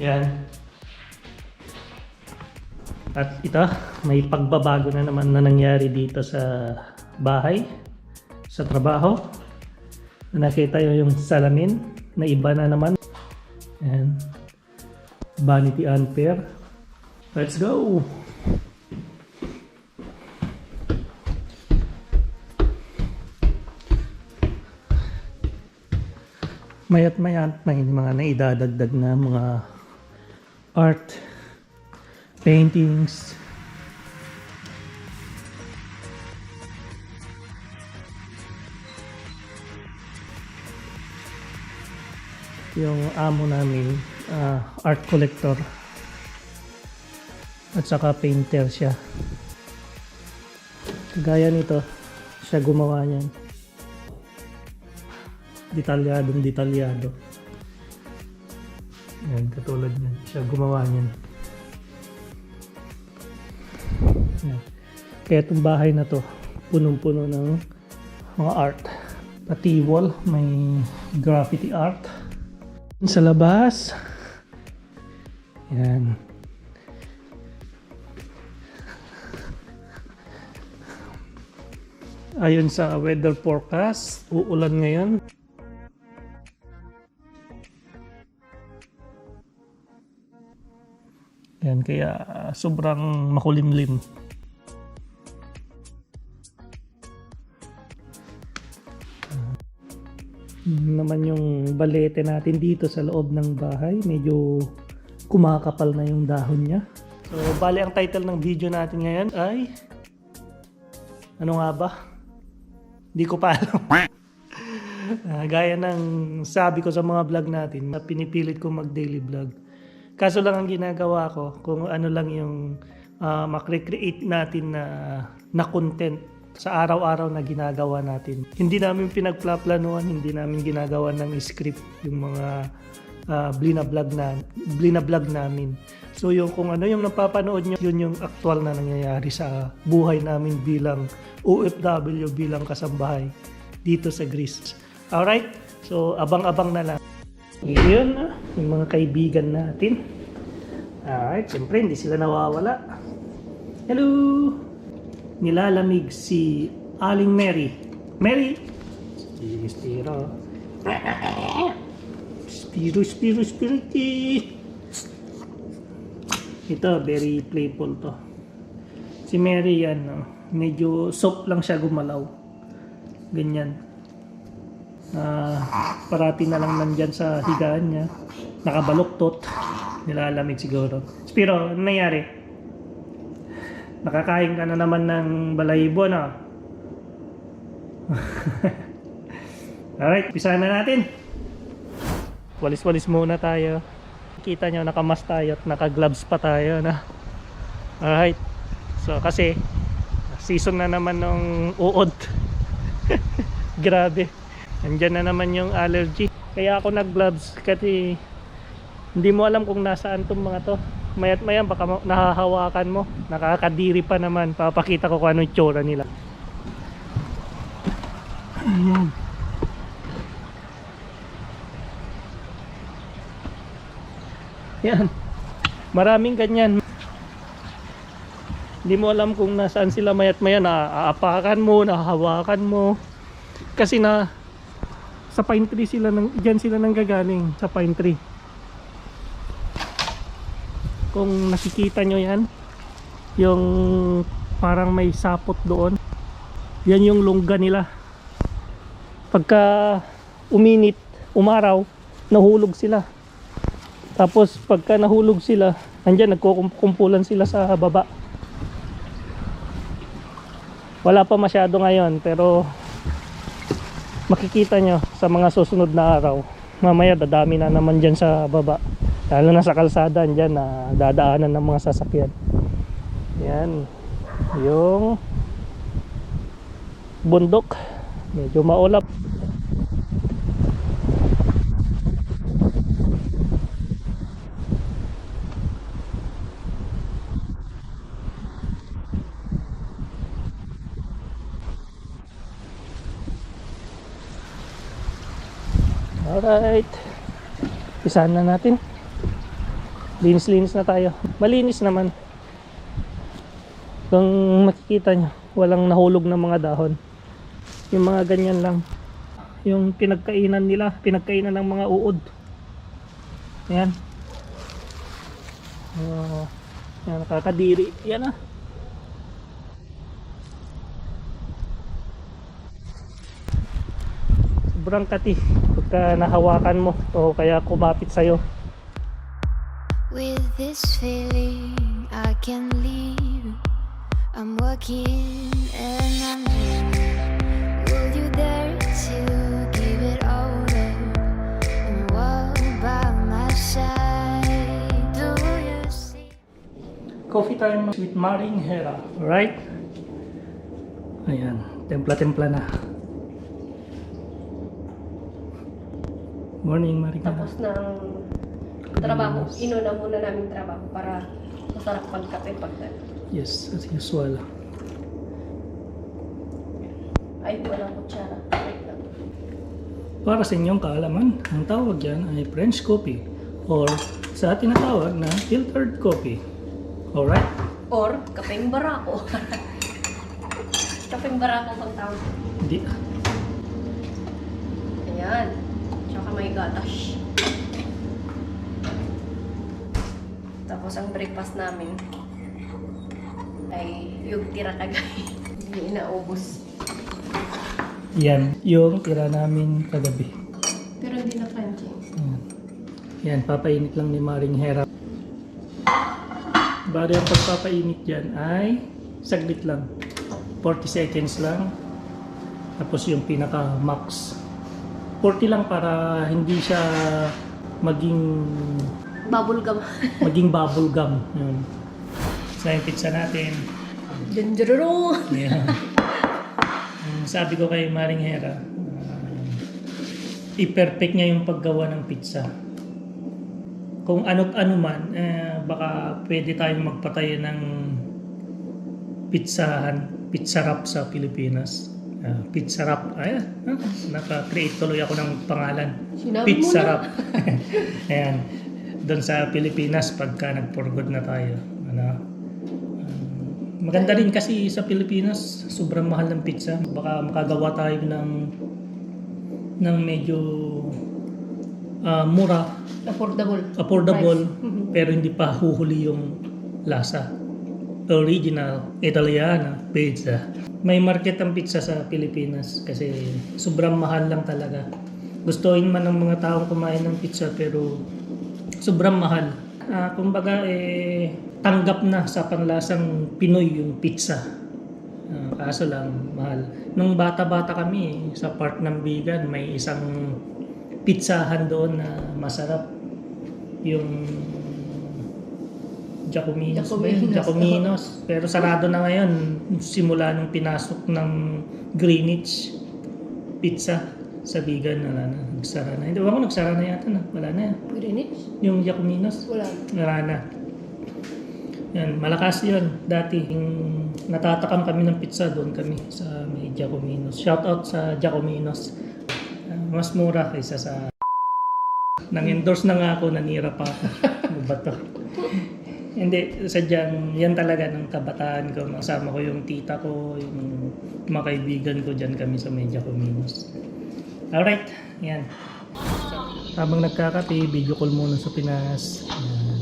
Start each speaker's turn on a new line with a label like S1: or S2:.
S1: Yan. At ito, may pagbabago na naman na nangyari dito sa bahay, sa trabaho. Nakita nyo yung salamin na iba na naman. Yan. Vanity Ampere. Let's go! Mayat mayat may mga naidadagdag na mga art, paintings, yung amo namin ah, art collector. At saka painter siya. Gaya nito siya gumawa niyan. Detalyadong detalyado yan katulad niyan siya gumawa niyan. Yan. kaya itong bahay na to punong-puno ng mga art. Pati wall may graffiti art. Sa labas. Yan ayon sa weather forecast uulan ngayon yan kaya ah, sobrang makulimlim naman yung balete natin dito sa loob ng bahay. Medyo kumakapal na yung dahon niya. So, bali ang title ng video natin ngayon ay ano nga ba? Hindi ko pa alam. Ah, gaya ng sabi ko sa mga vlog natin, na pinipilit ko mag daily vlog. Kaso lang ang ginagawa ko, kung ano lang yung uh, makrecreate natin na, na content sa araw-araw na ginagawa natin. Hindi namin pinagplaplanuhan, hindi namin ginagawa ng script yung mga uh, blina-vlog na blina-vlog namin. So yung kung ano yung napapanood nyo, yun yung actual na nangyayari sa buhay namin bilang OFW, bilang kasambahay dito sa Greece. Alright? So abang-abang na lang. Yun yung mga kaibigan natin. Alright, siyempre hindi sila nawawala. Hello! Nilalamig si Aling Mary. Mary! Spiro, Spiro. Spiro, Spiro, Spiriti. Ito, very playful to. Si Mary yan, medyo soft lang siya gumalaw. Ganyan. Ah, parati na lang nandyan sa higaan niya. Nakabaluktot. Nilalamig siguro. Spiro, ano nangyari? Nakakain ka na naman ng balayibo, no? Alright, pisahan na natin. Walis-walis muna tayo. Kita nyo, nakamas tayo at naka-gloves pa tayo, na. Alright. So, kasi, season na naman ng uod. Grabe. Andyan na naman yung allergy. Kaya ako nag-gloves kasi hindi mo alam kung nasaan tong mga to. Mayat mayan baka nahahawakan mo. Nakakadiri pa naman. Papakita ko kung ano yung tsura nila. Ayan. Yan. Maraming ganyan. Hindi mo alam kung nasaan sila mayat maya naaapakan mo, nahahawakan mo. Kasi na sa pine tree sila nang diyan sila nang gagaling sa pine tree. Kung nakikita nyo yan, yung parang may sapot doon. Yan yung lungga nila. Pagka uminit, umaraw, nahulog sila. Tapos pagka nahulog sila, andyan nagkukumpulan sila sa baba. Wala pa masyado ngayon pero makikita nyo sa mga susunod na araw. Mamaya dadami na naman dyan sa baba. Lalo na sa kalsada dyan na dadaanan ng mga sasakyan. Yan. Yung bundok. Medyo maulap. Alright. Pisahan na natin. Linis-linis na tayo. Malinis naman. Kung makikita nyo, walang nahulog na mga dahon. Yung mga ganyan lang. Yung pinagkainan nila, pinagkainan ng mga uod. Ayan. Oh, yan, nakakadiri. Yan ah. Sobrang kati pagka nahawakan mo o kaya kumapit sa'yo.
S2: With this feeling, I can leave. I'm working and I'm dreaming. Will you dare to give it all up and walk by my side? Do you see?
S1: Coffee time with Maring Hera. Alright? Ayan, templa-templa na. Morning, Maring Hera.
S3: Tapos ng trabaho, inuna muna namin trabaho para masarap magkape pag
S1: Yes, as usual.
S3: ay walang kutsara.
S1: Para sa inyong kaalaman, ang tawag dyan ay French coffee or sa tinatawag na filtered coffee. Alright?
S3: Or kapeng barako. kapeng barako pang tawag.
S1: Hindi.
S3: Ayan. May gatash. Tapos ang breakfast namin ay yung tira kagay. Hindi inaubos.
S1: Yan, yung tira namin kagabi.
S3: Pero hindi na crunchy.
S1: Yan. Yan, papainit lang ni Maring Hera. Bari ang pagpapainit dyan ay saglit lang. 40 seconds lang. Tapos yung pinaka max. 40 lang para hindi siya maging
S3: Bubble gum.
S1: maging bubble gum. Yun. Sa yung pizza natin. Ayan. Ang sabi ko kay Maring Hera, ah, i-perfect niya yung paggawa ng pizza. Kung ano't ano man, eh, baka pwede tayong magpatayo ng pizzahan, pizza wrap sa Pilipinas. Ah, pizza wrap. Ay, ah, naka-create tuloy ako ng pangalan.
S3: Sinabi
S1: wrap. Ayan. Doon sa Pilipinas, pagka nag-for good na tayo. Ano, um, maganda rin kasi sa Pilipinas, sobrang mahal ng pizza. Baka makagawa tayo ng ng medyo ah, mura,
S3: Affordable.
S1: affordable,
S3: Price.
S1: Pero hindi pa huhuli yung lasa. Original Italiana pizza. May market ang pizza sa Pilipinas kasi sobrang mahal lang talaga. Gustuin man ng mga taong kumain ng pizza pero sobrang mahal. Ah, kumbaga eh tanggap na sa panlasang Pinoy yung pizza. Ah, kaso lang mahal. Nung bata-bata kami sa part ng Bigan may isang pizzahan doon na masarap. Yung Giacominos. ba yun?
S3: Giacominos.
S1: Giacominos. Pero sarado na ngayon simula nung pinasok ng Greenwich pizza sa Bigan na na, nagsara na. Hindi ko nagsara na yata na. Wala na yan.
S3: Greenwich?
S1: Yung Giacominos.
S3: Wala.
S1: Wala na. Yan, malakas yun. Dati, yung natatakam kami ng pizza, doon kami sa may Giacominos. Shout out sa Giacominos. Ah, mas mura kaysa sa... Nang-endorse na nga ako, nanira pa ako. Ano ba to? Hindi, sadyang yan talaga ng kabataan ko. Kasama ko yung tita ko, yung mga kaibigan ko dyan kami sa may Giacominos. Alright, yan. Habang nagkakape, video call muna sa Pinas. Yan.